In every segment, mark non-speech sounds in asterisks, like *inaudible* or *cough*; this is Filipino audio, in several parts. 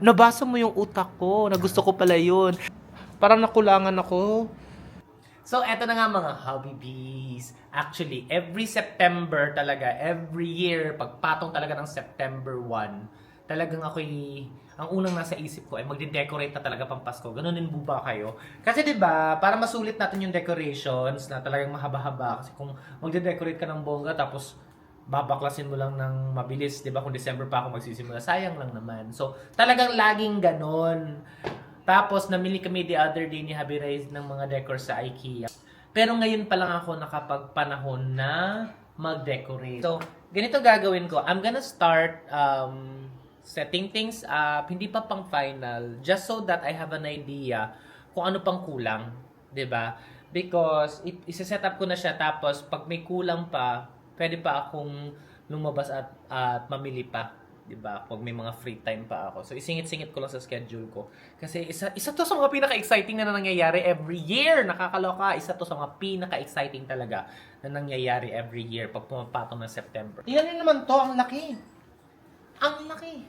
na, nabasa mo yung utak ko, na gusto ko pala yun. Parang nakulangan ako. So, eto na nga mga hobby bees. Actually, every September talaga, every year, pagpatong talaga ng September 1, talagang ako'y, ang unang nasa isip ko ay magde-decorate na talaga pang Pasko. Ganun din ba kayo? Kasi ba para masulit natin yung decorations na talagang mahaba-haba. Kasi kung magde-decorate ka ng bongga tapos babaklasin mo lang ng mabilis, 'di ba? Kung December pa ako magsisimula, sayang lang naman. So, talagang laging ganon. Tapos, namili kami the other day ni Habi Reyes ng mga decor sa IKEA. Pero ngayon pa lang ako nakapagpanahon na mag-decorate. So, ganito gagawin ko. I'm gonna start um, setting things up. Hindi pa pang final. Just so that I have an idea kung ano pang kulang. 'di ba? Because, i- isa-set up ko na siya. Tapos, pag may kulang pa, pwede pa akong lumabas at, at mamili pa. 'di ba? Pag may mga free time pa ako. So isingit-singit ko lang sa schedule ko. Kasi isa isa to sa mga pinaka-exciting na nangyayari every year. Nakakaloka. Isa to sa mga pinaka-exciting talaga na nangyayari every year pag pumapatong ng September. Tingnan niyo naman to, ang laki. Ang laki.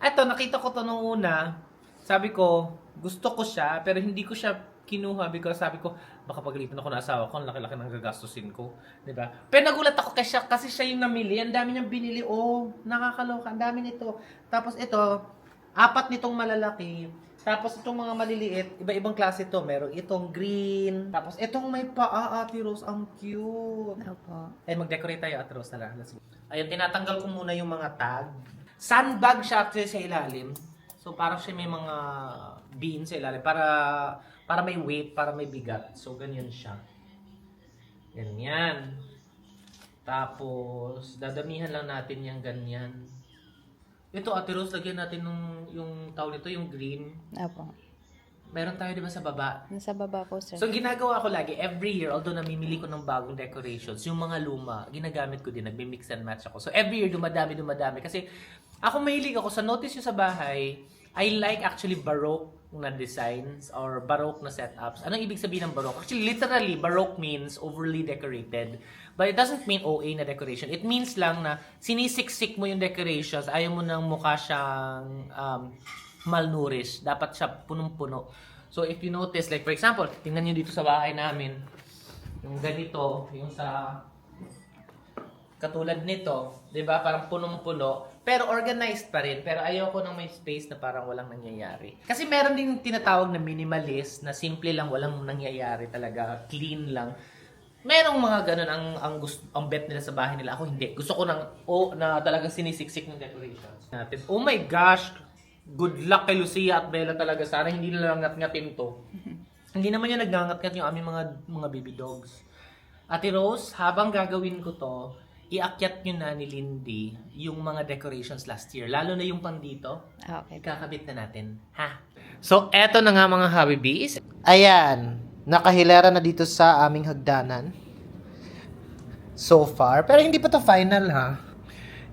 Eto, nakita ko to nung una. Sabi ko, gusto ko siya, pero hindi ko siya kinuha because sabi ko, baka pagalitan ako ng asawa ko, ang laki-laki ng gagastusin ko. 'di ba? Pero nagulat ako kasi siya, kasi siya yung namili. Ang dami niyang binili. Oh, nakakaloka. Ang dami nito. Tapos ito, apat nitong malalaki. Tapos itong mga maliliit, iba-ibang klase to. Meron itong green. Tapos itong may paa, Ate Rose. Ang cute. Opo. Ay, mag-decorate tayo, Ate Rose. Tara, let's go. Ayun, tinatanggal ko muna yung mga tag. Sandbag siya actually sa ilalim. So, parang siya may mga beans sa ilalim para para may weight, para may bigat. So, ganyan siya. Ganyan. Tapos, dadamihan lang natin yung ganyan. Ito, Ate Rose, lagyan natin nung, yung tawag nito, yung green. Opo. Meron tayo, di ba, sa baba? Nasa baba po, sir. So, ginagawa ko lagi, every year, although namimili ko ng bagong decorations, yung mga luma, ginagamit ko din, nagmi-mix and match ako. So, every year, dumadami, dumadami. Kasi, ako mahilig ako, sa notice nyo sa bahay, I like actually baroque na designs or baroque na setups. Anong ibig sabihin ng baroque? Actually, literally, baroque means overly decorated. But it doesn't mean OA na decoration. It means lang na sinisiksik mo yung decorations, ayaw mo nang mukha siyang um, malnourished. Dapat siya punong-puno. So, if you notice, like for example, tingnan nyo dito sa bahay namin, yung ganito, yung sa katulad nito, 'di ba? Parang punong-puno, pero organized pa rin. Pero ayoko nang may space na parang walang nangyayari. Kasi meron din tinatawag na minimalist, na simple lang, walang nangyayari talaga, clean lang. Merong mga ganun ang ang gusto ang bet nila sa bahay nila. Ako hindi. Gusto ko ng oh, na talagang sinisiksik ng decorations natin. Oh my gosh. Good luck kay Lucia at Bella talaga. Sana hindi nila ngat-ngatin to. *laughs* hindi naman yung nagngangat-ngat yung aming mga mga baby dogs. Ate Rose, habang gagawin ko to, iakyat nyo na ni Lindy yung mga decorations last year. Lalo na yung pang dito. Okay. Ikakabit na natin. Ha? So, eto na nga mga hobby bees. Ayan. Nakahilera na dito sa aming hagdanan. So far. Pero hindi pa to final ha.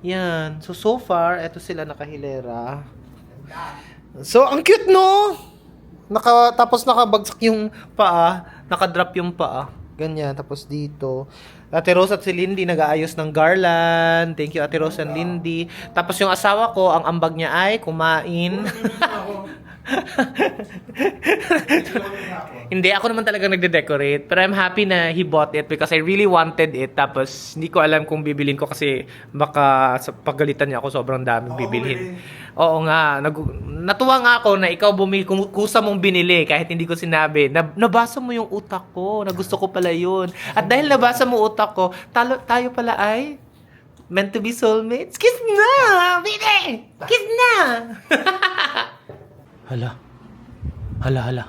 Yan. So, so far, eto sila nakahilera. So, ang cute no? Naka, tapos nakabagsak yung paa. Nakadrop yung paa. Ganyan. Tapos dito. Ate Rose at si Lindy nag-aayos ng garland. Thank you Ate Rose and Lindy. Tapos yung asawa ko, ang ambag niya ay kumain. *laughs* hindi, ako naman talaga nagde-decorate. Pero I'm happy na he bought it because I really wanted it. Tapos hindi ko alam kung bibilin ko kasi baka sa pagalitan niya ako sobrang daming bibilhin. Oo nga. Nag- natuwa nga ako na ikaw bumili, kung kusa mong binili kahit hindi ko sinabi. Na, nabasa mo yung utak ko na gusto ko pala yun. At dahil nabasa mo utak ko, talo, tayo pala ay meant to be soulmates. Kiss na! Bili! Kiss na! *laughs* hala. Hala, hala.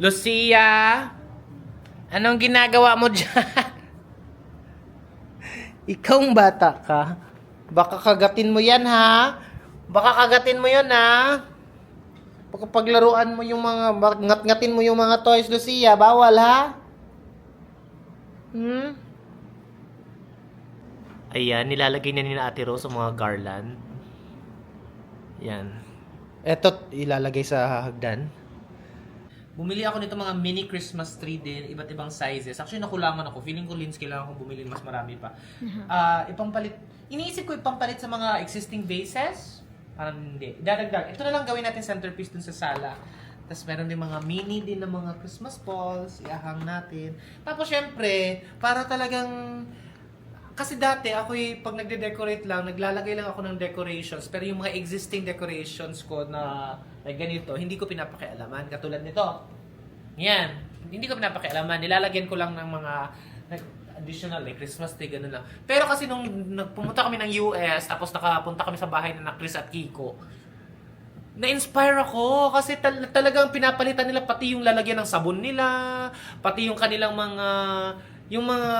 Lucia! Anong ginagawa mo dyan? *laughs* Ikaw ang bata ka. Baka kagatin mo yan, ha? Baka kagatin mo yan, ha? Baka paglaruan mo yung mga, ngat-ngatin mo yung mga toys, Lucia. Bawal, ha? Hmm? Ayan, nilalagay na ni Ate Rose ang mga garland. Yan. Eto, ilalagay sa hagdan. Bumili ako nito mga mini Christmas tree din, iba't ibang sizes. Actually, nakulangan ako. Feeling ko, Lins, kailangan kong bumili mas marami pa. Ah, ipampalit, iniisip ko ipampalit sa mga existing vases. Parang hindi. Dadagdag. Ito na lang gawin natin centerpiece dun sa sala. Tapos meron din mga mini din na mga Christmas balls. Iahang natin. Tapos syempre, para talagang... Kasi dati, ako pag nagde-decorate lang, naglalagay lang ako ng decorations. Pero yung mga existing decorations ko na like ganito, hindi ko pinapakialaman. Katulad nito. Yan. Hindi ko pinapakialaman. Nilalagyan ko lang ng mga additional eh, Christmas tree, ganun lang. Pero kasi nung nagpumunta kami ng US, tapos nakapunta kami sa bahay na Chris at Kiko, na-inspire ako kasi tal- talagang pinapalitan nila pati yung lalagyan ng sabon nila, pati yung kanilang mga yung mga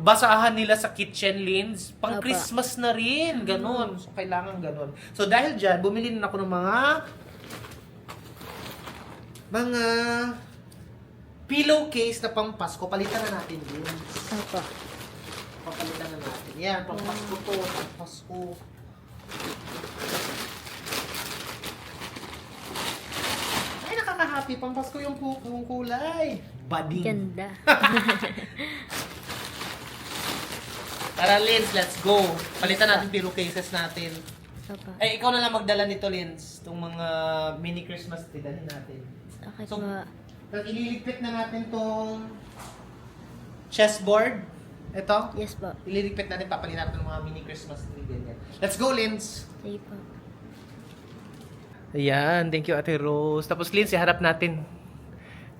basahan nila sa kitchen lines, pang Apa. Christmas na rin, ganun. So, kailangan ganun. So, dahil dyan, bumili na ako ng mga mga pillowcase na pang Pasko. Palitan na natin din. Opo. Papalitan na natin. Yan, pang Pasko to. Pang Pasko. Ay, nakaka-happy. Pang Pasko yung, pu- yung kulay. Bading. Ganda. *laughs* Tara, Lins, let's go. Palitan natin pillowcases natin. Opo. Ay, ikaw na lang magdala nito, Lins. Itong mga mini Christmas tree, dalhin natin. Okay So, po. Tapos ililigpit na natin tong chessboard. Ito. Yes po. Ililigpit natin, papalitan natin ng mga mini Christmas tree ganyan. Let's go, Lins! Sige po. Ayan, thank you Ate Rose. Tapos Lins, iharap natin.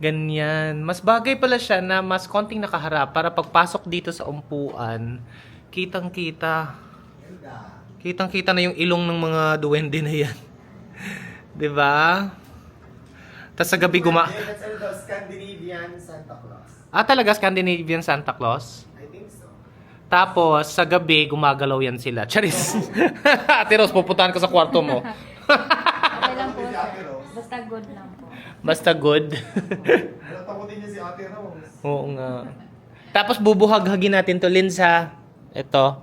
Ganyan. Mas bagay pala siya na mas konting nakaharap para pagpasok dito sa umpuan, kitang-kita. Kitang-kita na yung ilong ng mga duwende na yan. *laughs* 'Di ba? Tapos sa gabi guma... Scandinavian Santa Claus. Ah, talaga Scandinavian Santa Claus? I think so. Tapos, sa gabi, gumagalaw yan sila. Charis! *laughs* Ate Rose, pupuntahan ko sa kwarto mo. *laughs* Okay lang po, Si Ate sir. Rose. Basta good lang po. Basta good. Takutin niya si Ate Rose. Oo nga. Tapos bubuhag-hagin natin to, Linz, ha? Ito.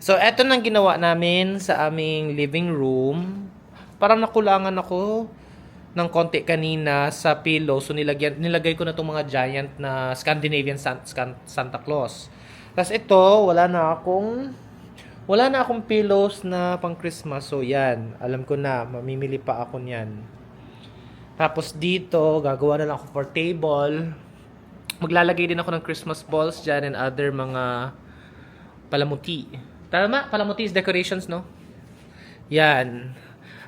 So, eto nang ginawa namin sa aming living room. Parang nakulangan ako ng konti kanina sa pillow. So, nilagyan, nilagay ko na itong mga giant na Scandinavian San- Scan- Santa Claus. Tapos ito, wala na akong wala na akong pillows na pang Christmas. So, yan. Alam ko na. Mamimili pa ako niyan. Tapos dito, gagawa na lang ako for table. Maglalagay din ako ng Christmas balls dyan and other mga palamuti. Tama? Palamuti is decorations, no? Yan.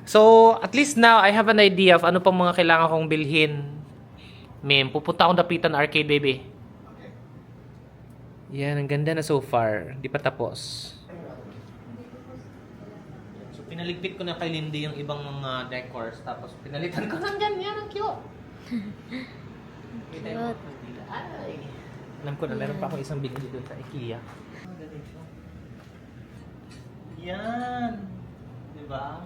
So, at least now, I have an idea of ano pang mga kailangan kong bilhin. Mem, pupunta akong dapitan arcade, baby. Yan, ang ganda na so far. Di pa tapos. Pinaligpit ko na kay Lindy yung ibang mga decors. Tapos, pinalitan ko ng ganyan. Ang cute. Kita mo? Ay. Alam ko na, meron pa akong isang binili doon sa IKEA. Yan. Di ba?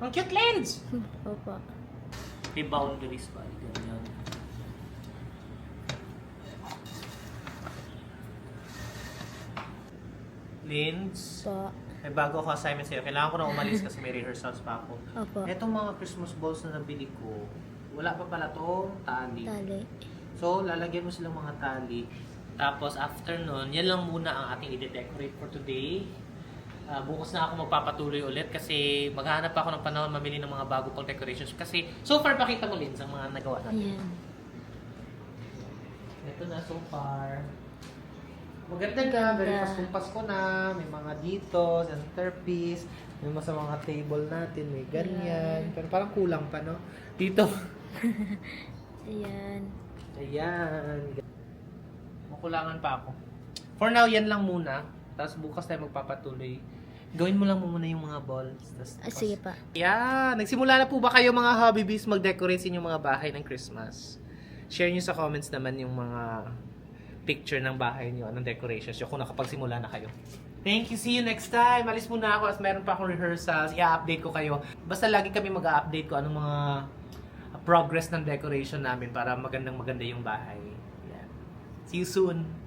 Ang cute lens! *laughs* Opo. May boundaries pa. Ganyan. Lens. Po. May bago ako assignment sa'yo. Kailangan ko na umalis kasi may rehearsals pa ako. Opo. Etong mga Christmas balls na nabili ko, wala pa pala to tali. Tali. So, lalagyan mo silang mga tali. Tapos, after nun, yan lang muna ang ating i-decorate for today. Ah, bukas na ako magpapatuloy ulit kasi maghahanap ako ng panahon mamili ng mga bago pang decorations. Kasi, so far, pakita mo, Lins, ang mga nagawa natin. Ayan. Ito na so far. Maganda na, very Ganda. Paskong Pasko na. May mga dito, centerpiece. May mga sa mga table natin, may ganyan. Pero parang kulang pa, no? Dito. *laughs* Ayan. Ayan. Makulangan pa ako. For now, yan lang muna. Tapos bukas tayo magpapatuloy. Gawin mo lang muna yung mga balls. Tapos, Ah, sige pa. Yan. Nagsimula na po ba kayo mga hobby bees mag-decorate sa inyong mga bahay ng Christmas? Share nyo sa comments naman yung mga picture ng bahay nyo, anong decorations nyo, kung nakapagsimula na kayo. Thank you. See you next time. Alis muna ako as meron pa akong rehearsals. I-update ko kayo. Basta lagi kami mag-update ko anong mga progress ng decoration namin para magandang maganda yung bahay. Yan. See you soon.